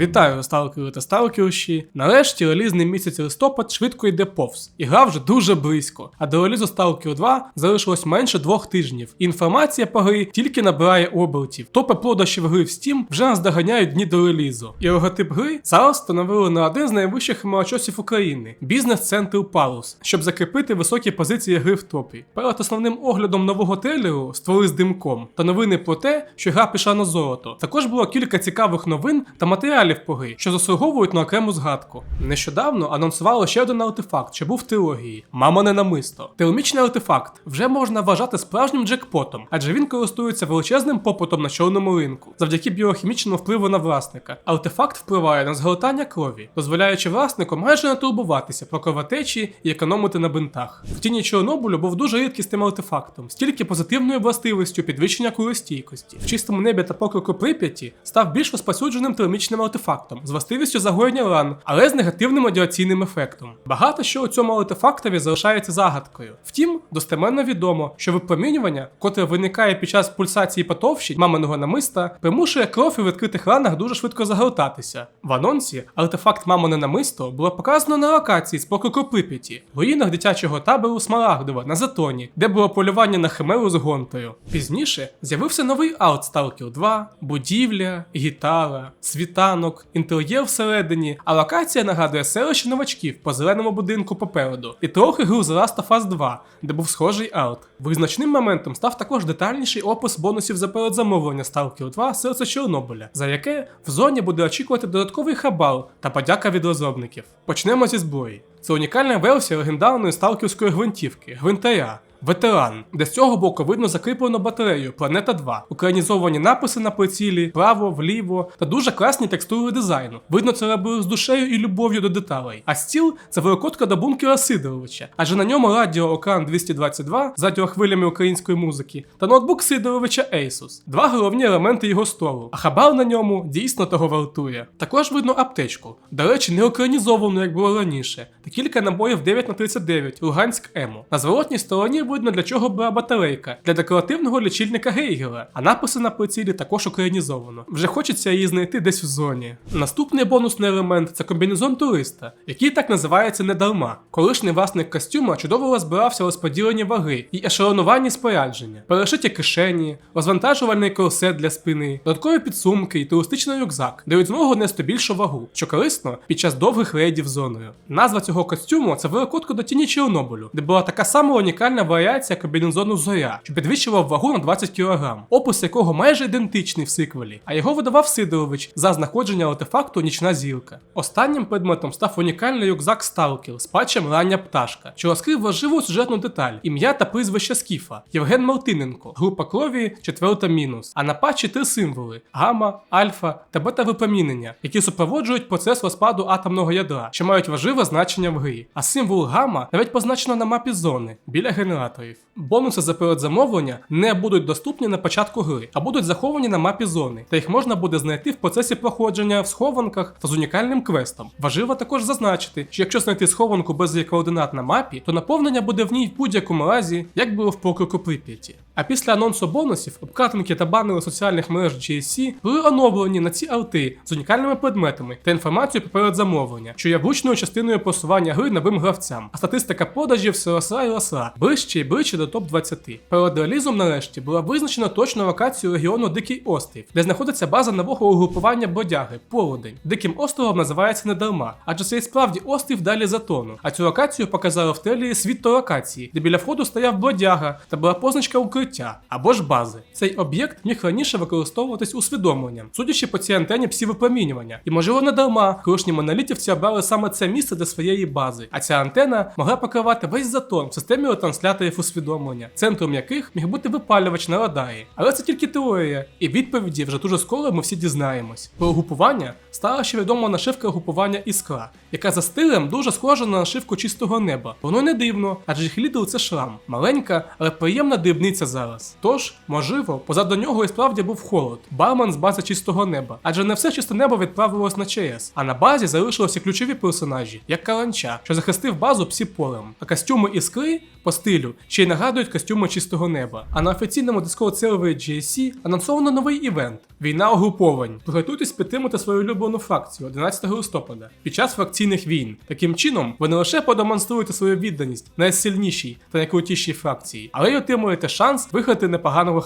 Вітаю, сталкери та сталкерші. Нарешті релізний місяць листопад швидко йде повз, і гра вже дуже близько. А до релізу Stalker 2 залишилось менше двох тижнів. Інформація по грі тільки набирає обертів. Топи продажів гри в Steam вже наздоганяють дні до релізу. І логотип гри зараз встановили на один з найвищих хмарочосів України бізнес-центр Палус, щоб закріпити високі позиції гри в топі. Перед основним оглядом нового трейлеру створи з димком та новини про те, що гра пішла на золото. Також було кілька цікавих новин та матеріалів грі, що заслуговують на окрему згадку. Нещодавно анонсували ще один артефакт, що був в трилогії Мамоне намисто. Теомічний артефакт вже можна вважати справжнім джекпотом, адже він користується величезним попитом на чорному ринку завдяки біохімічному впливу на власника. Артефакт впливає на згортання крові, дозволяючи власнику майже не турбуватися про кровотечі і економити на бинтах. В тіні Чорнобилю був дуже рідкісним артефактом, стільки позитивною властивістю підвищення куростійкості. В чистому небі та покроку Прип'яті став більш розпосюдженим термічним артефактом з властивістю загоєння ран, але з негативним радіаційним ефектом. Багато що у цьому артефактові залишається загадкою. Втім, достеменно відомо, що випромінювання, котре виникає під час пульсації потовщень маминого намиста, примушує кров у відкритих ранах дуже швидко загортатися. В анонсі артефакт мамине намисто було показано на локації з покроку Прип'яті, в руїнах дитячого табору Смарагдова на Затоні, де було полювання на химеру з гонтою. Пізніше з'явився новий арт Stalker 2, будівля, гітара, світанок, інтер'єр всередині, а локація нагадує селище новачків по зеленому будинку попереду, і трохи гру з Last of Us 2, де був схожий арт. Визначним моментом став також детальніший опис бонусів за передзамовлення Stalker 2 Серце Чорнобиля, за яке в зоні буде очікувати додатковий хабар та подяка від розробників. Почнемо зі зброї. Це унікальна версія легендарної сталкерської гвинтівки гвинтаря. Ветеран, де з цього боку видно закріплено батарею Планета 2, українізовані написи на прицілі, право, вліво та дуже класні текстури дизайну. Видно, це робили з душею і любов'ю до деталей. А стіл це великодка до бункера Сидоровича, адже на ньому радіо Окран 222 з радіохвилями української музики та ноутбук Сидоровича Asus. Два головні елементи його столу. А хабар на ньому дійсно того вартує. Також видно аптечку. До речі, не українізовану, як було раніше, та кілька набоїв 9 на 39 Луганськ Емо. На зворотній стороні видно для чого була батарейка для декоративного лічильника Гейгера, а написи на прицілі також українізовано. Вже хочеться її знайти десь в зоні. Наступний бонусний елемент це комбінезон туриста, який так називається недарма. Колишній власник костюма чудово розбирався у розподіленні ваги і ешелонуванні спорядження, перешиті кишені, розвантажувальний корсет для спини, додаткові підсумки і туристичний рюкзак дають змогу нести більшу вагу, що корисно під час довгих рейдів зоною. Назва цього костюму це великодка до тіні Чорнобилю, де була така сама унікальна варіація комбінезону Зоря, що підвищував вагу на 20 кг, опис якого майже ідентичний в сиквелі, а його видавав Сидорович за знаходження артефакту Нічна зілка. Останнім предметом став унікальний рюкзак Сталкер з патчем Рання пташка, що розкрив важливу сюжетну деталь, ім'я та прізвище Скіфа Євген Мартиненко, група крові, четверта мінус. А на патчі три символи: гамма, альфа та бета випромінення, які супроводжують процес розпаду атомного ядра, що мають важливе значення в грі. А символ гамма навіть позначено на мапі зони біля генераторів. Бонуси за передзамовлення не будуть доступні на початку гри, а будуть заховані на мапі зони, та їх можна буде знайти в процесі проходження в схованках та з унікальним квестом. Важливо також зазначити, що якщо знайти схованку без її координат на мапі, то наповнення буде в ній в будь-якому разі, як було в покроку Прип'яті. А після анонсу бонусів обкатинки та банери соціальних мереж GSC були оновлені на ці арти з унікальними предметами та інформацією про передзамовлення, що є влучною частиною просування гри новим гравцям. А статистика продажів все росла і росла, ближче і ближче до топ-20. Перед релізом нарешті була визначена точна локацію регіону Дикий Острів, де знаходиться база нового угрупування Бродяги Полудень. Диким островом називається недарма, адже це і справді острів далі затону. А цю локацію показали в трейлері світ то локації, де біля входу стояв бродяга та була позначка укриття або ж бази. Цей об'єкт міг раніше використовуватись усвідомленням, судячи по цій антені псівипромінювання. І можливо не дарма, колишні монолітівці обрали саме це місце для своєї бази. А ця антена могла покривати весь затон в системі ретрансляторів усвідомлення, центром яких міг бути випалювач на радарі. Але це тільки теорія, і відповіді вже дуже скоро ми всі дізнаємось. Про угрупування стала ще відома нашивка угрупування Іскра, яка за стилем дуже схожа на нашивку чистого неба. Воно не дивно, адже їх лідер це шрам. Маленька, але приємна дрібниця за зараз. Тож, можливо, позаду нього і справді був холод, бармен з бази чистого неба. Адже не все чисте небо відправилось на ЧС, а на базі залишилися ключові персонажі, як Каланча, що захистив базу псі полем. А костюми іскри по стилю ще й нагадують костюми чистого неба. А на офіційному дискорд сервері GSC анонсовано новий івент Війна угруповань. Приготуйтесь підтримати свою улюблену фракцію 11 листопада під час фракційних війн. Таким чином, ви не лише продемонструєте свою відданість найсильнішій та найкрутішій фракції, але й отримуєте шанс виграти непоганого.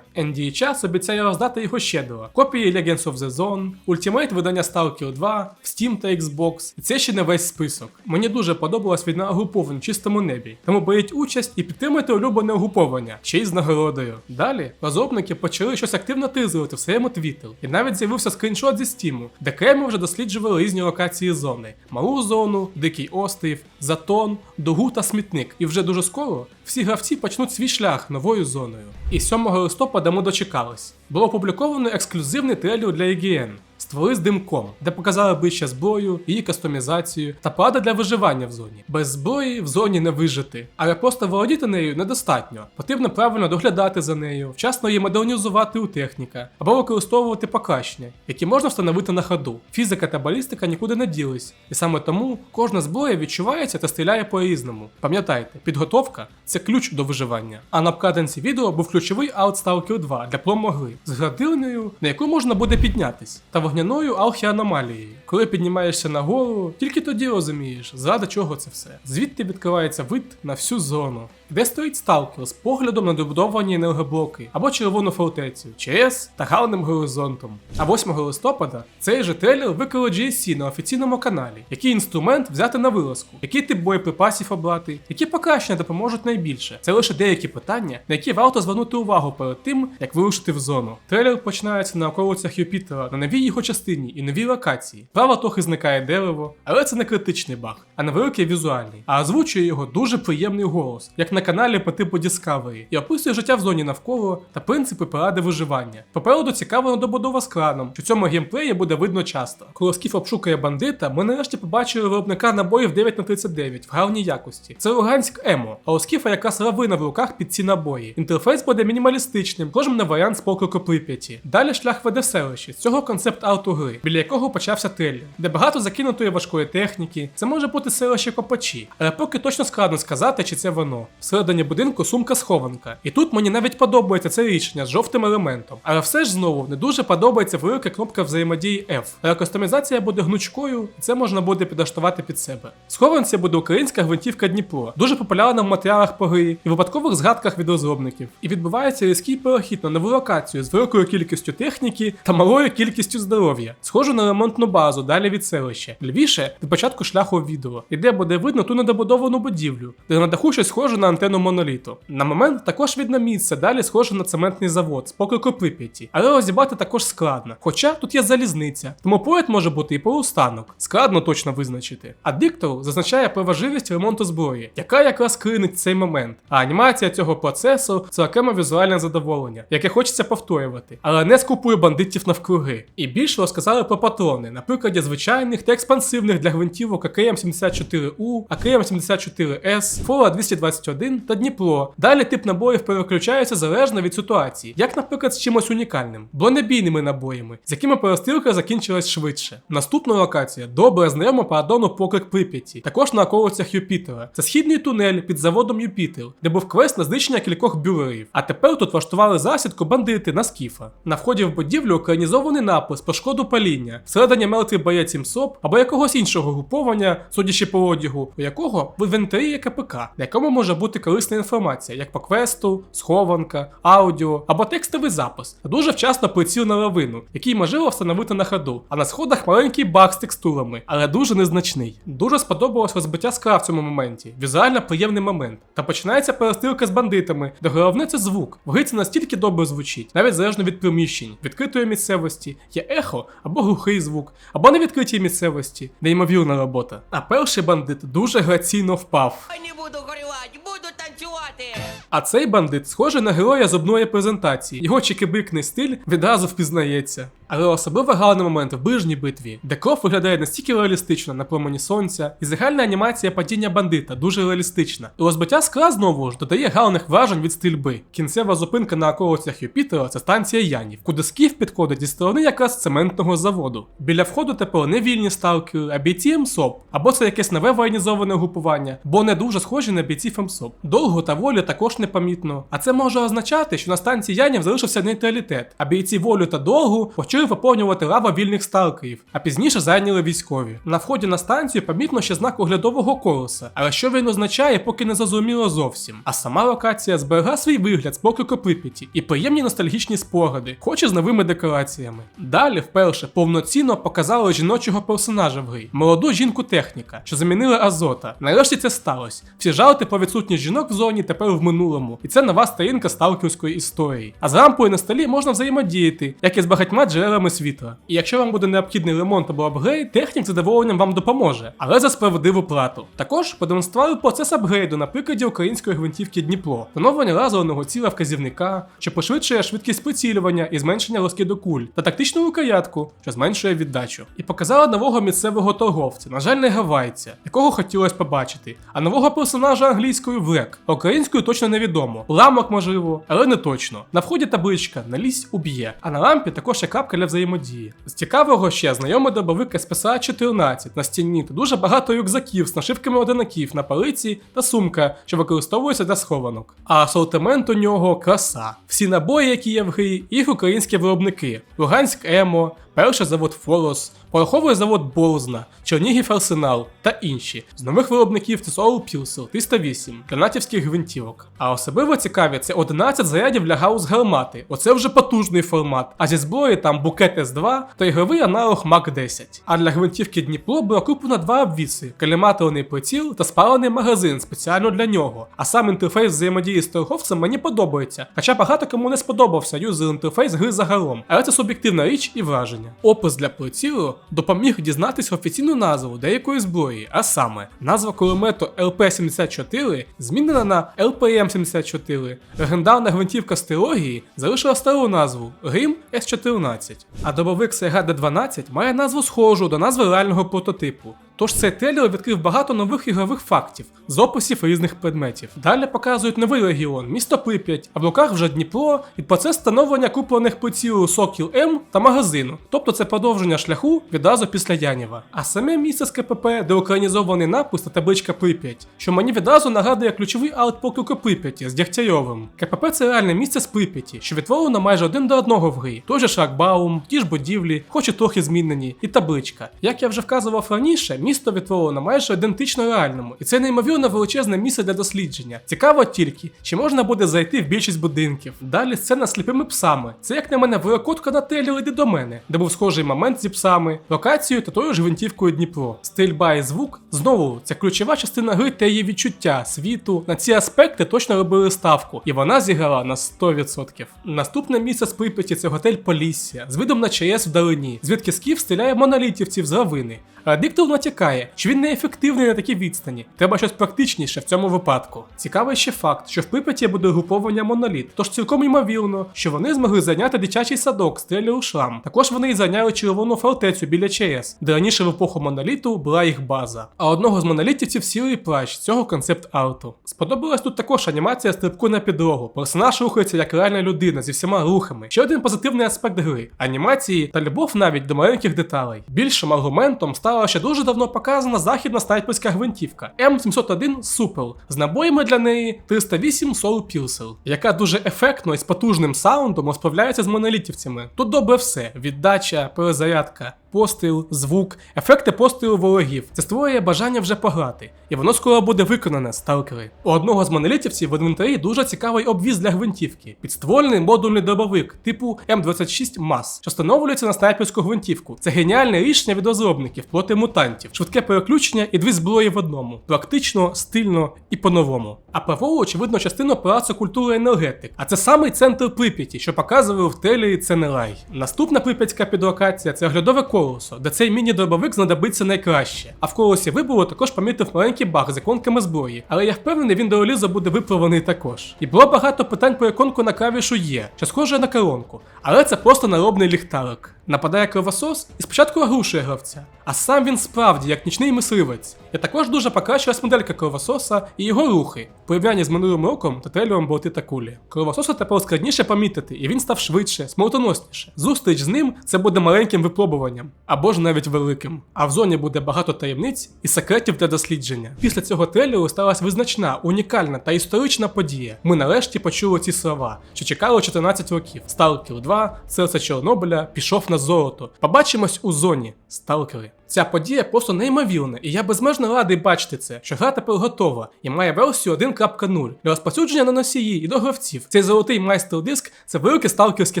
NDA час обіцяє роздати його щедро. Копії Legends of the Zone, ультимейт видання Stalker 2, в Steam та Xbox. І це ще не весь список. Мені дуже подобалась війна угруповань в чистому небі. Тому беріть участь і підтримуйте улюблене угруповання, ще й з нагородою. Далі розробники почали щось активно тизувати в своєму твіттер. І навіть з'явився скріншот зі стіму, де Кремі вже досліджували різні локації зони: малу зону, дикий острів, затон, дугу та смітник. І вже дуже скоро всі гравці почнуть свій шлях новою зоною. І 7 листопада ми дочекались. Було опубліковано ексклюзивний трейлер для EGN. Створи з димком, де показали ближче зброю, її кастомізацію та поради для виживання в зоні. Без зброї в зоні не вижити, але просто володіти нею недостатньо. Потрібно правильно доглядати за нею, вчасно її модернізувати у техніка або використовувати покращення, які можна встановити на ходу. Фізика та балістика нікуди не ділись, і саме тому кожна зброя відчувається та стріляє по-різному. Пам'ятайте, підготовка це ключ до виживання. А на обкладинці відео був ключовий аут Stalker 2 для промогли з градильною, на яку можна буде піднятись, та вогняною алхі-аномалією. Коли піднімаєшся нагору, тільки тоді розумієш, заради чого це все. Звідти відкривається вид на всю зону, де стоїть сталкер з поглядом на добудовані енергоблоки або червону фортецю, ЧС та гарним горизонтом. А 8 листопада цей же трейлер викрили GSC на офіційному каналі, який інструмент взяти на вилазку, який тип боєприпасів обрати, які покращення допоможуть найбільше. Це лише деякі питання, на які варто звернути увагу перед тим, як вирушити в зону. Трейлер починається на околицях Юпітера, на новій його частині і новій локації. Право трохи зникає дерево, але це не критичний баг, а невеликий візуальний. А озвучує його дуже приємний голос, як на каналі по типу Discovery, і описує життя в зоні навколо та принципи поради виживання. Попереду цікавлена добудова з краном, що цьому геймплеї буде видно часто. Коли Скіф обшукає бандита, ми нарешті побачили виробника набоїв 9 на 39 в гарній якості. Це Луганськ Емо, а у Скіфа якраз лавина в руках під ці набої. Інтерфейс буде мінімалістичним, схожим на варіант з поклику Прип'яті. Далі шлях веде в селище, з цього концепт арту гри, біля якого почався трейлер, де багато закинутої важкої техніки. Це може бути селище Копачі, але поки точно складно сказати, чи це воно. Всередині будинку сумка схованка. І тут мені навіть подобається це рішення з жовтим елементом. Але все ж знову не дуже подобається велика кнопка взаємодії F. Але кастомізація буде гнучкою, і це можна буде підлаштувати під себе. Схованці буде українська гвинтівка Дніпро, дуже популярна в матеріалах по грі і випадкових згадках від розробників. І відбувається різкий перехід на нову локацію з великою кількістю техніки та малою кількістю здоров'я, схожу на ремонтну базу далі від селища. Лівіше від початку шляху відео, і де буде видно ту недобудовану будівлю, де на даху щось схоже на антенну моноліту. На момент також видно місце, далі схоже на цементний завод з поклику Прип'яті, але розібрати також складно. Хоча тут є залізниця, тому поряд може бути і полустанок. Складно точно визначити. А диктор зазначає про важливість ремонту зброї, яка якраз кринить цей момент. А анімація цього процесу це окреме візуальне задоволення, яке хочеться повторювати, але не скупує бандитів навкруги. І більше розказали про патрони, на прикладі звичайних та експансивних для гвинтівок АКМ-74У, АКМ-74С, Фола 221 та Дніпро. Далі тип набоїв переключається залежно від ситуації, як, наприклад, з чимось унікальним, бронебійними набоями, з якими перестрілка закінчилась швидше. Наступна локація добре знайома по аддону поклик Прип'яті, також на околицях Юпітера. Це східний тунель під заводом Юпітер, де був квест на знищення кількох бюрерів. А тепер тут влаштували засідку бандити на скіфа. На вході в будівлю українізований напис про шкоду паління, всередині мертвий боєць імсоп або якогось іншого груповання, судячи по одягу, у якого в інвентарі є КПК, на якому може бути корисна інформація, як по квесту, схованка, аудіо або текстовий запис. Дуже вчасно приціл на лавину, який можливо встановити на ходу. А на сходах маленький баг з текстурами, але дуже незначний. Дуже сподобалось розбиття скла в цьому моменті. Візуально приємний момент. Та починається перестрілка з бандитами, де головне це звук. В грі це настільки добре звучить, навіть залежно від приміщень, відкритої місцевості, є ехо або глухий звук, або на відкритій місцевості, неймовірна робота. А перший бандит дуже граційно впав. Не буду горювати, буду танцювати. А цей бандит схожий на героя зубної презентації. Його чекибикний стиль відразу впізнається. Але особливо гарний момент в ближній битві, де кров виглядає настільки реалістично на промені сонця, і загальна анімація падіння бандита дуже реалістична. І розбиття скла знову ж додає гарних вражень від стрільби. Кінцева зупинка на околицях Юпітера це станція Янів, куди скіф підходить зі сторони якраз цементного заводу. Біля входу тепер не вільні сталкери, а бійці МСОП, або це якесь нове воєнізоване групування, бо не дуже схожі на бійців МСОП. Довго та волі також непомітно. А це може означати, що на станції Янів залишився нейтралітет, а бійці волю та довгу почали поповнювати лава вільних сталкерів, а пізніше зайняли військові. На вході на станцію помітно ще знак оглядового колеса, але що він означає, поки не зрозуміло зовсім. А сама локація зберегла свій вигляд з покрику Прип'яті і приємні ностальгічні спогади, хоч і з новими декораціями. Далі вперше повноцінно показали жіночого персонажа в грі, молоду жінку техніка, що замінила Азота. Нарешті це сталося. Всі жалти про відсутність жінок в зоні тепер в минулому, і це нова сторінка сталкерської історії. А з рампою на столі можна взаємодіяти, як і з багатьма джерелами світла. І якщо вам буде необхідний ремонт або апгрейд, технік задоволенням вам допоможе, але за справедливу плату. Також продемонстрували процес апгрейду на прикладі української гвинтівки Дніпро, встановлення лазерного ціла вказівника, що пошвидшує швидкість прицілювання і зменшення розкиду куль, та тактичну рукоятку, що зменшує віддачу. І показала нового місцевого торговця, на жаль, не гавайця, якого хотілося побачити, а нового персонажа англійською Влек, а українською точно невідомо. Ламок можливо, але не точно. На вході табличка налізь уб'є, а на лампі також є крапка для взаємодії. З цікавого ще знайомий добовик СПСА 14 на стіні та дуже багато рюкзаків з нашивками одинаків на палиці та сумка, що використовується для схованок. А асортимент у нього краса. Всі набої, які є в грі, їх українські виробники: Луганськ Емо, перший завод Форос, пороховий завод Борзна, Чернігів Арсенал та інші. З нових виробників це Soul Pulsar 308, гранатівських гвинтівок. А особливо цікаві це 11 зарядів для гаус гармати. Оце вже потужний формат. А зі зброї там букет С2 та ігровий аналог Мак 10. А для гвинтівки Дніпро було куплено два обвіси: каліматорний приціл та спалений магазин спеціально для нього. А сам інтерфейс взаємодії з торговцем мені подобається. Хоча багато кому не сподобався юзер інтерфейс гри загалом. Але це суб'єктивна річ і враження. Опис для прицілу допоміг дізнатися офіційну назву деякої зброї, а саме назва кулемету ЛП-74 змінена на ЛПМ-74. Легендарна гвинтівка з трилогії залишила стару назву Грім С-14. А добовик Сега Д-12 має назву схожу до назви реального прототипу. Тож цей трейлер відкрив багато нових ігрових фактів з описів різних предметів. Далі показують новий регіон, місто Прип'ять, а в руках вже Дніпро і процес встановлення куплених прицілу Сокіл М та магазину. Тобто це продовження шляху відразу після Янєва. А саме місце з КПП, де українізований напис та табличка Прип'ять, що мені відразу нагадує ключовий аут Прип'яті з Дягтярьовим. КПП це реальне місце з Прип'яті, що відтворено майже один до одного в грі. Той же шлагбаум, ті ж будівлі, хоч і трохи змінені, і табличка. Як я вже вказував раніше, місто відтворено майже ідентично реальному, і це неймовірно величезне місце для дослідження. Цікаво тільки, чи можна буде зайти в більшість будинків. Далі сцена сліпими псами. Це як на мене вирокотка на телі «Іди до мене, де був схожий момент зі псами, локацією та тою ж гвинтівкою Дніпро. Стрільба і звук знову це ключова частина гри та її відчуття, світу. На ці аспекти точно робили ставку, і вона зіграла на 100%. Наступне місце з Прип'яті це готель Полісся з видом на ЧАЕС вдалині, звідки скіф стріляє монолітівців з равини. А диктор натякає, що він неефективний на такій відстані. Треба щось практичніше в цьому випадку. Цікавий ще факт, що в Прип'яті буде угруповання моноліт, тож цілком ймовірно, що вони змогли зайняти дитячий садок стрілі у шлам. Також вони і зайняли червону фортецю біля ЧАЕС, де раніше в епоху моноліту була їх база. А одного з монолітівців сірий плащ цього концепт арту. Сподобалась тут також анімація стрибку на підлогу. Персонаж рухається як реальна людина зі всіма рухами. Ще один позитивний аспект гри анімації та любов навіть до маленьких деталей. Більшим аргументом стала ще дуже давно показана західна снайперська гвинтівка М701 Супел з набоями для неї 308 Soul Pulsar, яка дуже ефектно і з потужним саундом розправляється з монолітівцями. Тут добре все: віддача, перезарядка. Постріл, звук, ефекти пострілу ворогів. Це створює бажання вже пограти, і воно скоро буде виконане, сталкери. У одного з монолітівців в інвентарі дуже цікавий обвіз для гвинтівки, підствольний модульний дробовик типу М26 МАС, що встановлюється на снайперську гвинтівку. Це геніальне рішення від розробників проти мутантів, швидке переключення і дві зброї в одному. Практично, стильно і по-новому. А праворуч видно частину палацу культури енергетик. А це самий центр Прип'яті, що показував в трейлері це не рай. Наступна прип'ятська підлокація це оглядове колесо, де цей міні-дробовик знадобиться найкраще. А в колесі вибору також помітив маленький баг з іконками зброї, але я впевнений, він до релізу буде виправлений також. І було багато питань про іконку на клавішу є, що схоже на коронку, але це просто наробний ліхтарик. Нападає кровосос і спочатку оглушує гравця, а сам він справді як нічний мисливець. І також дуже покращилась моделька кровососа і його рухи. В порівнянні з минулим роком та трейлером болти та кулі. Кровососа тепер складніше помітити, і він став швидше, смертоносніше. Зустріч з ним це буде маленьким випробуванням, або ж навіть великим. А в зоні буде багато таємниць і секретів для дослідження. Після цього трейлеру сталася визначна, унікальна та історична подія. Ми нарешті почули ці слова, що чекало 14 років. Сталкер 2, серце Чорнобиля, пішов на золото. Побачимось у зоні. Сталкери. Ця подія просто неймовірна, і я безмежно радий бачити це, що гра тепер готова і має версію 1.0 для розповсюдження на носії і до гравців. Цей золотий майстер-диск це велике сталкерське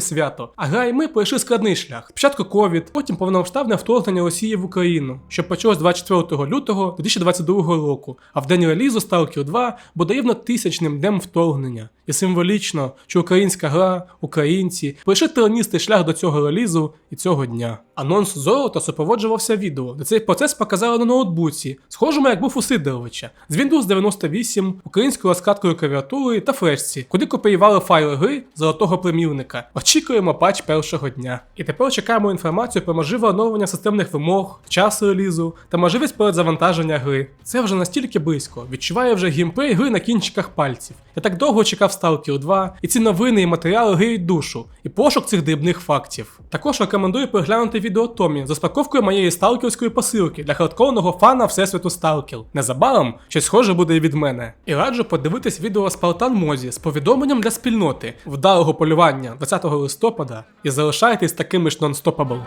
свято. А гра і ми пройшли складний шлях. Спочатку ковід, потім повномасштабне вторгнення Росії в Україну, що почалось 24 лютого 2022 року. А в день релізу Stalker 2 буде рівно тисячним днем вторгнення. І символічно, що українська гра, українці пройшли терністий шлях до цього релізу і цього дня. Анонс золота супроводжувався відео, де цей процес показали на ноутбуці, схожому як був у Сидоровича, з Windows 98, українською розкаткою клавіатури та флешці, куди копіювали файли гри золотого примірника. Очікуємо патч першого дня. І тепер чекаємо інформацію про можливе оновлення системних вимог, час релізу та можливість передзавантаження гри. Це вже настільки близько, відчуває вже геймплей гри на кінчиках пальців. Я так довго чекав Stalker 2, і ці новини і матеріали гріють душу, і пошук цих дрібних фактів. Також рекомендую переглянути відео Томі з розпаковкою моєї сталкерської посилки для хардкорного фана Всесвіту Сталкер. Незабаром щось схоже буде і від мене. І раджу подивитись відео Спартан Мозі з повідомленням для спільноти вдалого полювання 20 листопада і залишайтесь такими ж нонстопабл.